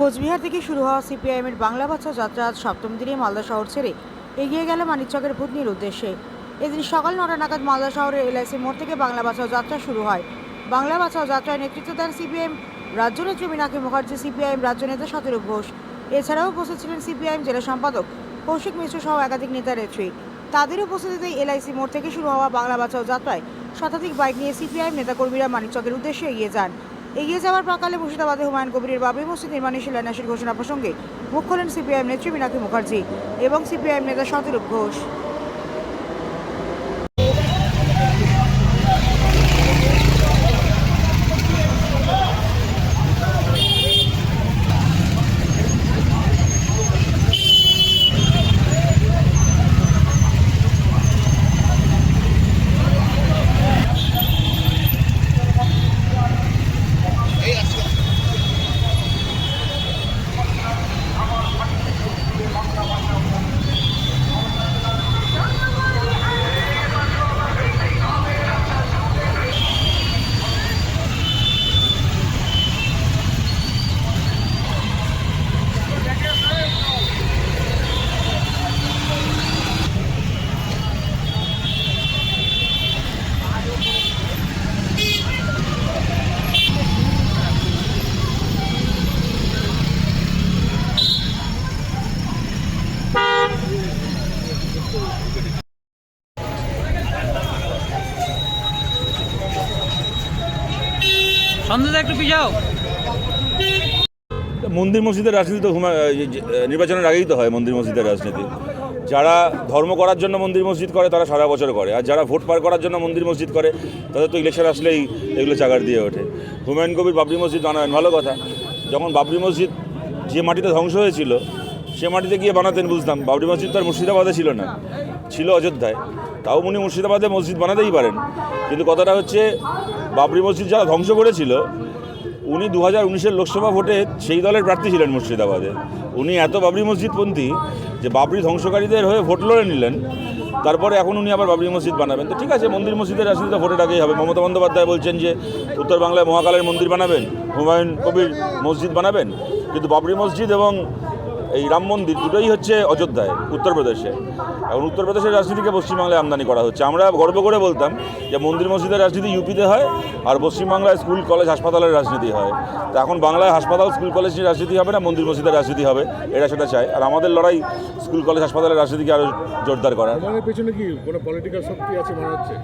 কোচবিহার থেকে শুরু হওয়া সিপিআইএমের বাংলা ভাষা যাত্রা আজ সপ্তম দিনে মালদা শহর ছেড়ে এগিয়ে গেল মানিকচকের ভূতনির উদ্দেশ্যে। এদিন সকাল নটা নাগাদ মালদা শহরের এলআইসি মোড় থেকে বাংলা বাঁচাও যাত্রা শুরু হয়। বাংলা বাঁচাও যাত্রায় নেতৃত্ব দেন সিপিএম রাজ্য নেত্রী মীনাক্ষী মুখার্জি, সিপিআইএম রাজ্য নেতা শতরূপ ঘোষ। এছাড়াও উপস্থিত ছিলেন সিপিআইএম জেলা সম্পাদক কৌশিক মিশ্র সহ একাধিক নেতা নেত্রী। তাদের উপস্থিতিতে এলআইসি মোড় থেকে শুরু হওয়া বাংলা বাঁচাও যাত্রায় শতাধিক বাইক নিয়ে সিপিআইএম নেতাকর্মীরা মানিকচকের উদ্দেশ্যে এগিয়ে যান। এগিয়ে যাওয়ার প্রাকালে মুর্শিদাবাদে হুমায়ুন কবিরের বাবরি মসজিদ নির্মাণে শিলান্যাসের ঘোষণা প্রসঙ্গে মুখ খোলেন সিপিআইএম নেত্রী মীনাক্ষী মুখার্জি এবং সিপিআইএম নেতা শতরূপ ঘোষ। সন্ধ্যা একটু মন্দির মসজিদের রাজনীতি তো নির্বাচনের আগেই তো হয় মন্দির মসজিদের রাজনীতি। যারা ধর্ম করার জন্য মন্দির মসজিদ করে, তারা সারা বছর করে। আর যারা ভোট পার করার জন্য মন্দির মসজিদ করে, তাদের তো ইলেকশন আসলেই এগুলো চাগার দিয়ে ওঠে। হুমায়ুন কবির বাবরি মসজিদ বানাবেন ভালো কথা। যখন বাবরি মসজিদ যে মাটিতে ধ্বংস হয়েছিল, সে মাটিতে গিয়ে বানাতেন বুঝতাম। বাবরি মসজিদ তো আর মুর্শিদাবাদে ছিল না। ছিল অযোধ্যায়। তাও উনি মুর্শিদাবাদে মসজিদ বানাতেই পারেন। কিন্তু কথাটা হচ্ছে, বাবরি মসজিদ যারা ধ্বংস করেছিল, উনি দু হাজার উনিশের লোকসভা ভোটে সেই দলের প্রার্থী ছিলেন মুর্শিদাবাদে। উনি এত বাবরি মসজিদপন্থী যে বাবরি ধ্বংসকারীদের হয়ে ভোট লড়ে নিলেন, তারপরে এখন উনি আবার বাবরি মসজিদ বানাবেন। তো ঠিক আছে, মন্দির মসজিদের রাজনীতি তো ভোটের হবে। মমতা বন্দ্যোপাধ্যায় বলছেন যে, উত্তর বাংলায় মহাকালের মন্দির বানাবেন, হুমায়ুন কবির মসজিদ বানাবেন। কিন্তু বাবরি মসজিদ এবং এই রাম মন্দির দুটোই হচ্ছে অযোধ্যায় উত্তরপ্রদেশে এখন উত্তরপ্রদেশের রাজনীতিকে পশ্চিমবাংলায় আমদানি করা হচ্ছে। আমরা গর্ব করে বলতাম যে মন্দির মসজিদের রাজনীতি ইউপিতে হয় আর পশ্চিমবাংলায় স্কুল কলেজ হাসপাতালের রাজনীতি হয়। তো এখন বাংলায় হাসপাতাল স্কুল কলেজ নিয়ে রাজনীতি হবে না মন্দির মসজিদের রাজনীতি হবে এটা সেটা চায় আর আমাদের লড়াই স্কুল কলেজ হাসপাতালের রাজনীতিকে আরও জোরদার করা পেছনে কি কোনো পলিটিক্যাল শক্তি আছে মনে হচ্ছে?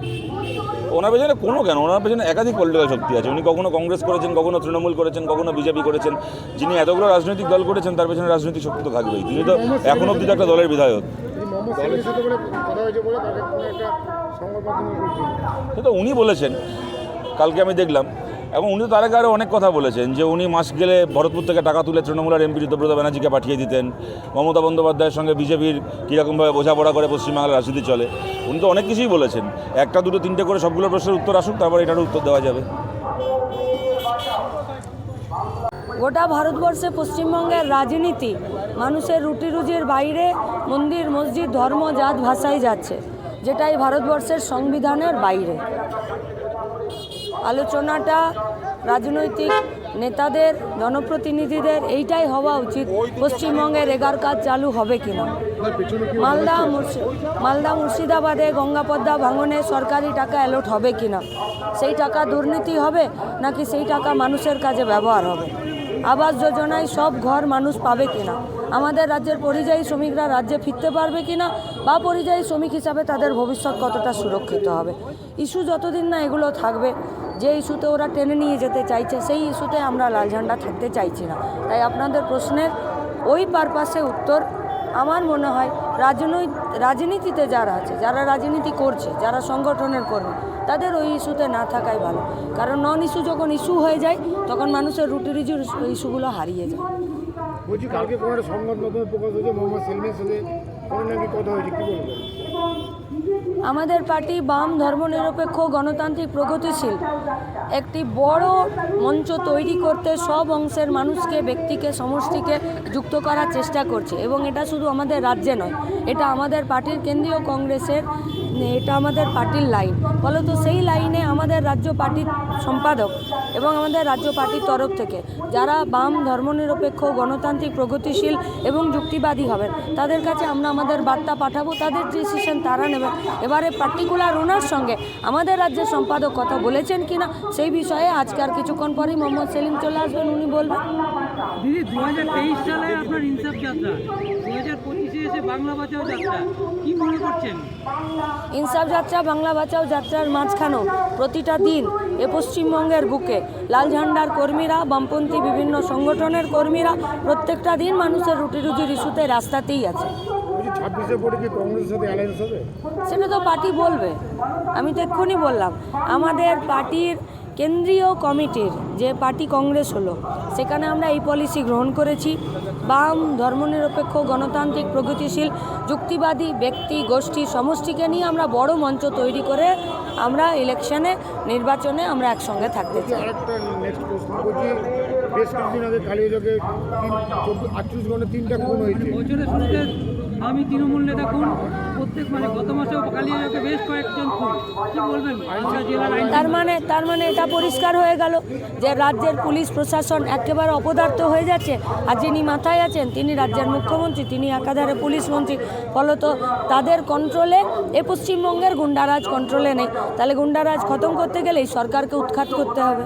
ওনার পেছনে কোনো কেন? ওনার পেছনে একাধিক পলিটিক্যাল শক্তি আছে। উনি কখনো কংগ্রেস করেছেন কখনো তৃণমূল করেছেন কখনো বিজেপি করেছেন। যিনি এতগুলো রাজনৈতিক দল করেছেন তার পেছনে রাজনৈতিক শক্তি তো থাকবেই। তিনি তো এখন অব্দি একটা দলের বিধায়ক। সে তো উনি বলেছেন, কালকে আমি দেখলাম। এবং উনি তো তার আগে আরও অনেক কথা বলেছেন যে উনি মাস গেলে ভরতপুর থেকে টাকা তুলে তৃণমূলের এমপি ঋতব্রত ব্যানার্জিকে পাঠিয়ে দিতেন। মমতা বন্দ্যোপাধ্যায়ের সঙ্গে বিজেপির কীরকমভাবে বোঝাপড়া করে পশ্চিমবাংলার রাজনীতি চলে। উনি তো অনেক কিছুই বলেছেন। একটা, দুটো, তিনটে করে সবগুলো প্রশ্নের উত্তর আসুক, তারপর এটারও উত্তর দেওয়া যাবে। গোটা ভারতবর্ষে পশ্চিমবঙ্গের রাজনীতি মানুষের রুটি রুজির বাইরে মন্দির, মসজিদ, ধর্ম, জাত ভাষায় যাচ্ছে, যেটাই ভারতবর্ষের সংবিধানের বাইরে। আলোচনাটা রাজনৈতিক নেতাদের, জনপ্রতিনিধিদের, এইটাই হওয়া উচিত, পশ্চিমবঙ্গের এগার কাজ চালু হবে কিনা। মালদা মালদা মুর্শিদাবাদে গঙ্গাপদ্মা ভাঙনে সরকারি টাকা অ্যালোট হবে কিনা? সেই টাকা দুর্নীতি হবে, নাকি সেই টাকা মানুষের কাজে ব্যবহার হবে? আবাস যোজনায় সব ঘর মানুষ পাবে কিনা? আমাদের রাজ্যের পরিযায়ী শ্রমিকরা রাজ্যে ফিরতে পারবে কি না বা পরিযায়ী শ্রমিক হিসাবে তাদের ভবিষ্যৎ কতটা সুরক্ষিত হবে? ইস্যু যতদিন না এগুলো থাকবে, যে ইস্যুতে ওরা টেনে নিয়ে যেতে চাইছে, সেই ইস্যুতে আমরা লাল ঝান্ডা থাকতে চাইছি না। তাই আপনাদের প্রশ্নের ওই পারপাসে উত্তর আমার মনে হয় রাজনৈতিক রাজনীতিতে যারা আছে, যারা রাজনীতি করছে, যারা সংগঠনের কর্মী, তাদের ওই ইস্যুতে না থাকাই ভালো। কারণ নন ইস্যু যখন ইস্যু হয়ে যায়, তখন মানুষের রুটি রুজির ইস্যুগুলো হারিয়ে যায়। বলছি, কালকে কোনো একটা সংবাদ মাধ্যমে প্রকাশ হয়েছে, মোহাম্মদ সেলিমের সাথে কোনো নাকি কথা হয়েছে, কী বলব আমাদের পার্টি বাম ধর্মনিরপেক্ষ গণতান্ত্রিক প্রগতিশীল। একটি বড় মঞ্চ তৈরি করতে সব অংশের মানুষকে, ব্যক্তিকে, সমষ্টিকে যুক্ত করার চেষ্টা করছে এবং এটা শুধু আমাদের রাজ্যে নয়, এটা আমাদের পার্টির কেন্দ্রীয় কংগ্রেসের, এটা আমাদের পার্টির লাইন। ফলত সেই লাইনে আমাদের রাজ্য পার্টির সম্পাদক এবং আমাদের রাজ্য পার্টির তরফ থেকে যারা বাম ধর্মনিরপেক্ষ, গণতান্ত্রিক, প্রগতিশীল এবং যুক্তিবাদী হবেন, তাদের কাছে আমরা আমাদের বার্তা পাঠাবো। তাদের ডিসিশন তারা নেবেন এবারে পার্টিকুলার ওনার সঙ্গে আমাদের রাজ্যের সম্পাদক কথা বলেছেন কিনা সেই বিষয়ে আজকে আর কিছুক্ষণ পরেই মোহাম্মদ সেলিম চলে আসবেন উনি বলবেন। দিদি দু সালে আপনার ইনসাফ যাত্রা দু হাজার পঁচিশে এসে বাংলা বাঁচাও যাত্রা কি মনে করছেন? ইনসাফ যাত্রা বাংলা বাঁচাও যাত্রার মাঝখানেও প্রতিটা দিন এ পশ্চিমবঙ্গের বুকে লাল ঝান্ডার কর্মীরা বামপন্থী বিভিন্ন সংগঠনের কর্মীরা প্রত্যেকটা দিন মানুষের রুটি রুজির ইস্যুতে রাস্তাতেই আছে। ছাব্বিশে পরে কি কংগ্রেসের সাথে অ্যালায়েন্স হবে? সেটা তো পার্টি বলবে। আমি তো এক্ষুনি বললাম আমাদের পার্টির কেন্দ্রীয় কমিটির যে পার্টি কংগ্রেস হলো সেখানে আমরা এই পলিসি গ্রহণ করেছি। বাম ধর্মনিরপেক্ষ গণতান্ত্রিক প্রগতিশীল যুক্তিবাদী ব্যক্তি গোষ্ঠী সমষ্টিকে নিয়ে আমরা বড় মঞ্চ তৈরি করে আমরা ইলেকশনে নির্বাচনে আমরা একসঙ্গে থাকতে চাই। বেশ কিছুদিন আগে আটত্রিশ ঘণ্টা তিনটা খুন হয়েছে। আমি তৃণমূল নেতা খুন প্রত্যেক মানে গত মাসেও কালিয়াকে বেশ কয়েকজন খুন। কি বলবেন? তার মানে তার মানে এটা পরিষ্কার হয়ে গেল যে রাজ্যের পুলিশ প্রশাসন একেবারে অপদার্থ হয়ে যাচ্ছে আর যিনি মাথায় আছেন, তিনি রাজ্যের মুখ্যমন্ত্রী, তিনি একাধারে পুলিশ মন্ত্রী। ফলত তাদের কন্ট্রোলে এ পশ্চিমবঙ্গের গুন্ডারাজ কন্ট্রোলে নেই। তাহলে গুন্ডারাজ খতম করতে গেলেই সরকারকে উৎখাত করতে হবে।